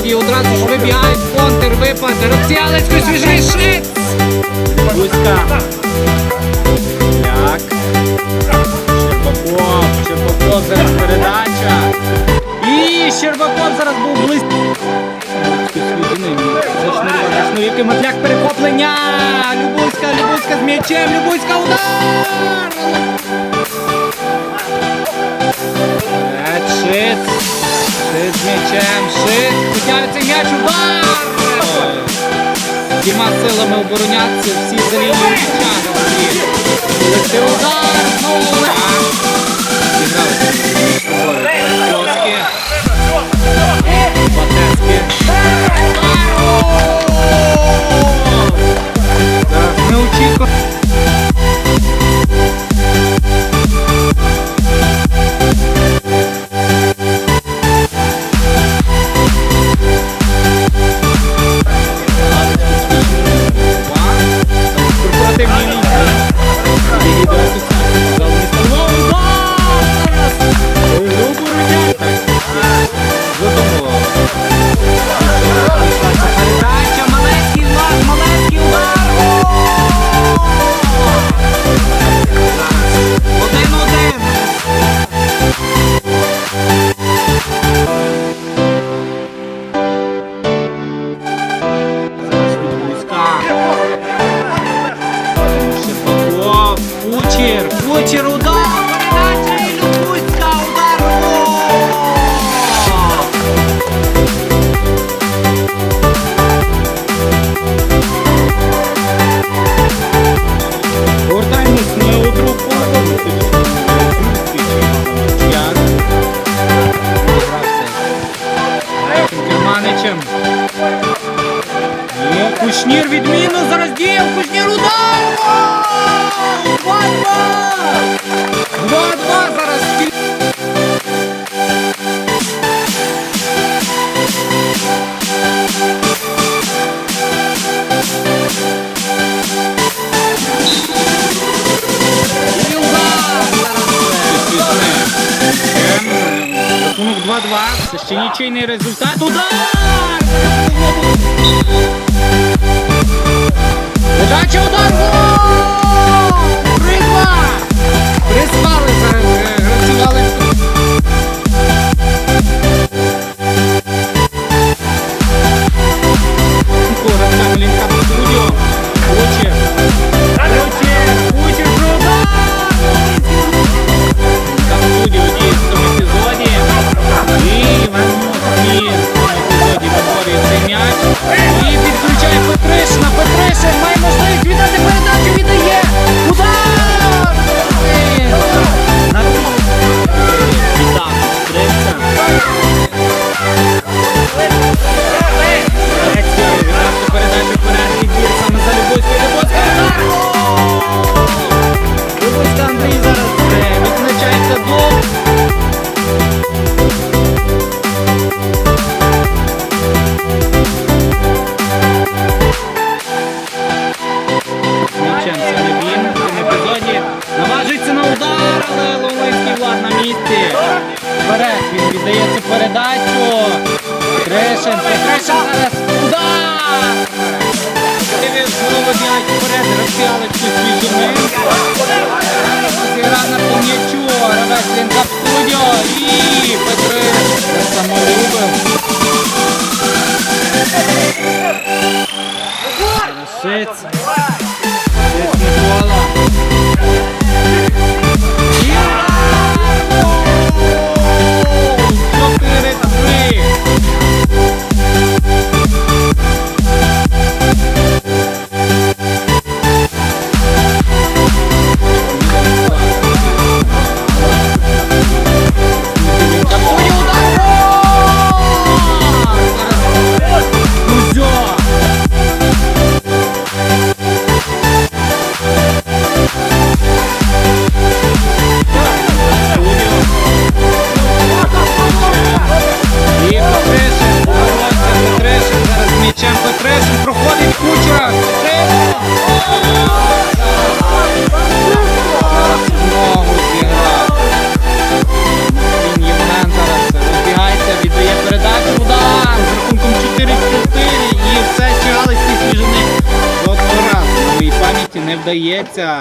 В епізоді одразу ж вибігають контр, випад. Розсіялечко, свіжий шит! Гуська. Так. Щербаков, Щербаков зараз передача. І Щербаков зараз був близько. Зашнурівки Матляк перехоплення. Любуська, Любуська з м'ячем, Любуська удар! Шит м'ячем, шит. підняється м'яч, удар! Діма силами обороняться, всі за лінією м'яча. Це удар, знову Кушнір відміну зараз діє. Кушнір удар! Гол! 2-2! 2-2 зараз. Ще нічийний результат. Удар! Це не цьому епізоді. Наважується на удар, але Ловинський влад на місці. Вперед він віддає цю передачу. Петришин, вдається.